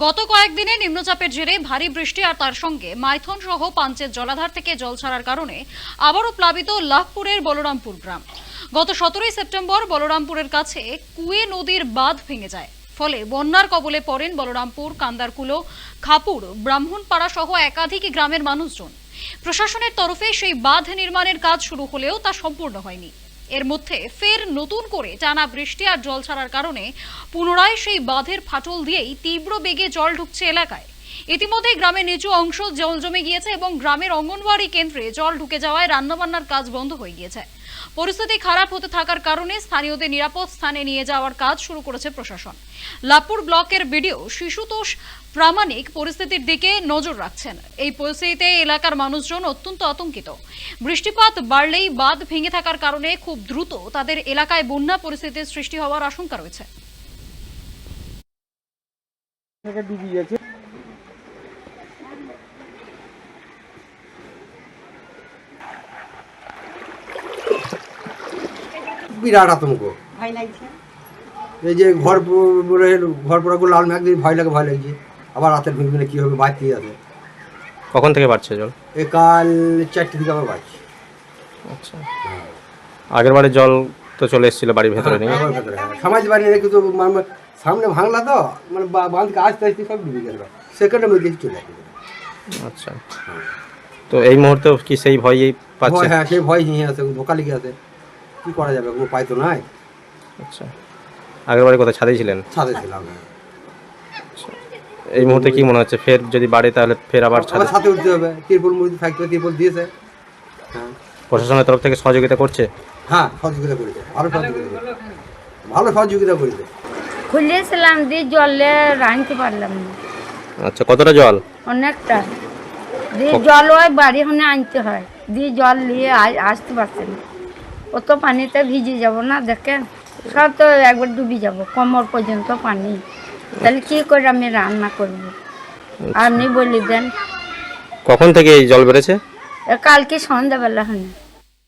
গত কয়েকদিনে নিম্নচাপের জেরে ভারী বৃষ্টি আর তার সঙ্গে মাইথন সহ পাঞ্চের জলাধার থেকে জল ছাড়ার কারণে আবারও প্লাবিত লাভপুরের বলরামপুর গ্রাম। গত সতেরোই সেপ্টেম্বর বলরামপুরের কাছে কুয়ে নদীর বাঁধ ভেঙে যায়। ফলে বন্যার কবলে পড়েন বলরামপুর, কান্দারকুলো, খাপুর, ব্রাহ্মণপাড়া সহ একাধিক গ্রামের মানুষজন। প্রশাসনের তরফে সেই বাঁধ নির্মাণের কাজ শুরু হলেও তা সম্পূর্ণ হয়নি। এর মধ্যে ফের নতুন করে টানা বৃষ্টি আর জল ছাড়ার কারণে পুনরায় সেই বাঁধের ফাটল দিয়েই তীব্র বেগে জল ঢুকছে এলাকায়। ইতিমধ্যে গ্রামের নিচু অংশ জল জমে গিয়েছে এবং গ্রামের অঙ্গনওয়াড়ি কেন্দ্রে জল ঢুকে যাওয়ায় রান্নাবান্নার কাজ বন্ধ হয়ে গিয়েছে। পরিস্থিতি খারাপ হতে থাকার কারণে স্থানীয়দের নিরাপদ স্থানে নিয়ে যাওয়ার কাজ শুরু করেছে প্রশাসন। লাপুর ব্লকের বিডিও শিশুতোষ প্রামাণিক পরিস্থিতির দিকে নজর রাখছেন। এই পরিস্থিতিতে এলাকার মানুষজন অত্যন্ত আতঙ্কিত। বৃষ্টিপাত বাড়লেই বাঁধ ভেঙে থাকার কারণে খুব দ্রুত তাদের এলাকায় বন্যা পরিস্থিতির সৃষ্টি হওয়ার আশঙ্কা রয়েছে। বিরাট আতঙ্ক। ভয় লাগছে? এই যে ঘর পরে ঘর পড়াগুলো লাল মেঘ দিয়ে ভয় লাগে ভয় লাগছে। আবার রাতের ভিড় কী হবে বাড়তে আছে। কখন থেকে বাড়ছে জল? এ কাল চারটে দিকে আবার বাড়ছে। আচ্ছা। আগের বারে জল তো চলে এসেছিল বাড়ির ভেতরে নিয়ে। আবার ভেতরে, হ্যাঁ। সমাজ বাড়ি রেখে তো মানে সামনে ভাঙলা তো মানে বা- বাঁধকে আসতে আসতে সব ডুবে গেল। সেকেন্ডের মধ্যে চলে আসবে আচ্ছা। তো এই মুহূর্তে কি সেই ভয়ই পাচ্ছে? হ্যাঁ সেই ভয় নিয়ে আছে ধোকা লেগে আছে কী করা যাবে? কোনো উপায় তো নাই? আচ্ছা। আগের বারে কোথায় ছাদেই ছিলেন? ছাদে ছিলাম হ্যাঁ। এই মুহূর্তে কি মনে হচ্ছে ফের যদি বাড়ে তাহলে ফের আবার ছাদে? আবার ছাদে উঠতে হবে। তিরপল মুড়িতে থাকতে হবে তিরপল দিয়েছে? হ্যাঁ। প্রশাসনের তরফ থেকে সহযোগিতা করছে? হ্যাঁ সহযোগিতা করেছে। ভালো সহযোগিতা করেছে। ভালো সহযোগিতা করেছে। খুলেছিলাম দিয়ে জলে রাঁধতে পারলাম না। আচ্ছা কতটা জল? অনেকটা। দিয়ে জল ওই বাড়ি হনে আনতে হয়। দিয়ে জল নিয়ে আসতে পারছে না। অত পানিতে ভিজে যাব না দেখে সব তো একবার ডুবি যাব কোমর পর্যন্ত পানি। তাহলে কি করে আমি রান্না করব? আপনি বলি দেন। কখন থেকে এই জল বেড়েছে? কালকে সন্ধ্যাবেলা হনে